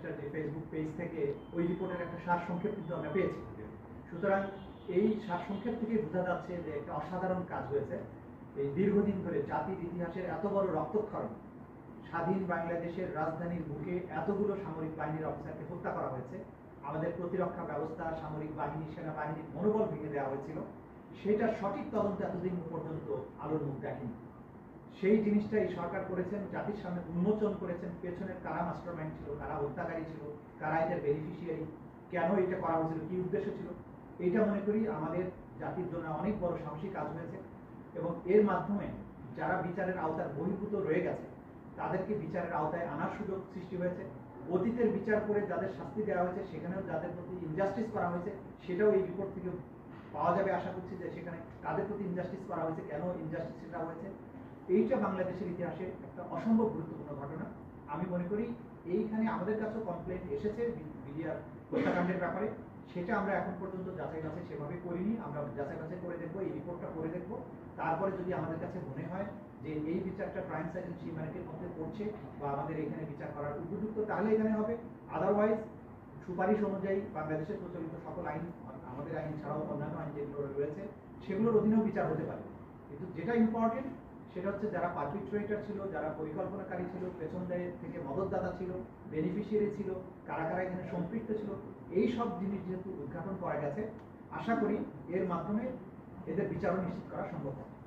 উপদেষ্টার যে Facebook page থেকে ওই রিপোর্টের একটা সার সংক্ষেপ কিন্তু আমরা পেয়েছি। সুতরাং এই সার সংক্ষেপ থেকে বোঝা যাচ্ছে যে একটা অসাধারণ কাজ হয়েছে। এই দীর্ঘদিন ধরে জাতির ইতিহাসের এত বড় রক্তক্ষরণ, স্বাধীন বাংলাদেশের রাজধানীর বুকে এতগুলো সামরিক বাহিনীর অফিসারকে হত্যা করা হয়েছে, আমাদের প্রতিরক্ষা ব্যবস্থা, সামরিক বাহিনী, সেনাবাহিনীর মনোবল ভেঙে দেওয়া হয়েছিল সেটা সঠিক তদন্ত এতদিন পর্যন্ত আলোর মুখ দেখেনি। সেই জিনিসটা এই সরকার করেছেন, জাতির সামনে উন্মোচন করেছেন, পেছনের কারা মাস্টার মাইন্ড ছিল, কারা হত্যাকারী ছিল, কারা এটার বেনিফিশিয়ারি কেন এটা করা হয়েছিল, কি উদ্দেশ্য ছিল? এইটা মনে করি আমাদের জাতির জন্য অনেক বড় সাহসী কাজ হয়েছে এবং এর মাধ্যমে যারা বিচারের আওতার বহির্ভূত রয়ে গেছে, তাদেরকে বিচারের আওতায় আনার সুযোগ সৃষ্টি হয়েছে। অতীতের বিচার করে যাদের শাস্তি দেওয়া হয়েছে, সেখানেও যাদের প্রতি ইনজাস্টিস করা হয়েছে, সেটাও এই রিপোর্ট থেকে পাওয়া যাবে আশা করছি যে সেখানে কাদের প্রতি ইনজাস্টিস করা হয়েছে, কেন ইনজাস্টিস সেটা হয়েছে। এইটা বাংলাদেশের ইতিহাসে একটা অসম্ভব গুরুত্বপূর্ণ ঘটনা। আমি মনে করি এইখানে আমাদের কাছেও কমপ্লেন এসেছে বিডিআর হত্যাকাণ্ডের ব্যাপারে। সেটা আমরা এখন পর্যন্ত যাচাই বাছাই সেভাবে করিনি। আমরা যাচাই বাছাই করে দেখব, এই রিপোর্টটা করে দেখব। তারপরে যদি আমাদের কাছে মনে হয় যে এই বিচারটা ক্রাইম সাইকেল হিউম্যানিটির মধ্যে পড়ছে বা আমাদের এখানে বিচার করার উপযুক্ত, তাহলে এখানে হবে। আদারওয়াইজ সুপারিশ অনুযায়ী বাংলাদেশের প্রচলিত সকল আইন, আমাদের আইন ছাড়াও অন্যান্য আইন যেগুলো রয়েছে, সেগুলোর অধীনেও বিচার হতে পারে। কিন্তু যেটা ইম্পর্টেন্ট সেটা হচ্ছে যারা পারপিট্রেটার ছিল, যারা পরিকল্পনাকারী ছিল, পেছন থেকে মদতদাতা ছিল বেনিফিশিয়ারি ছিল কারা কারা এখানে সম্পৃক্ত ছিল, এই সব জিনিস যেহেতু উদ্ঘাটন করা গেছে, আশা করি এর মাধ্যমে এদের বিচারও নিশ্চিত করা সম্ভব হবে।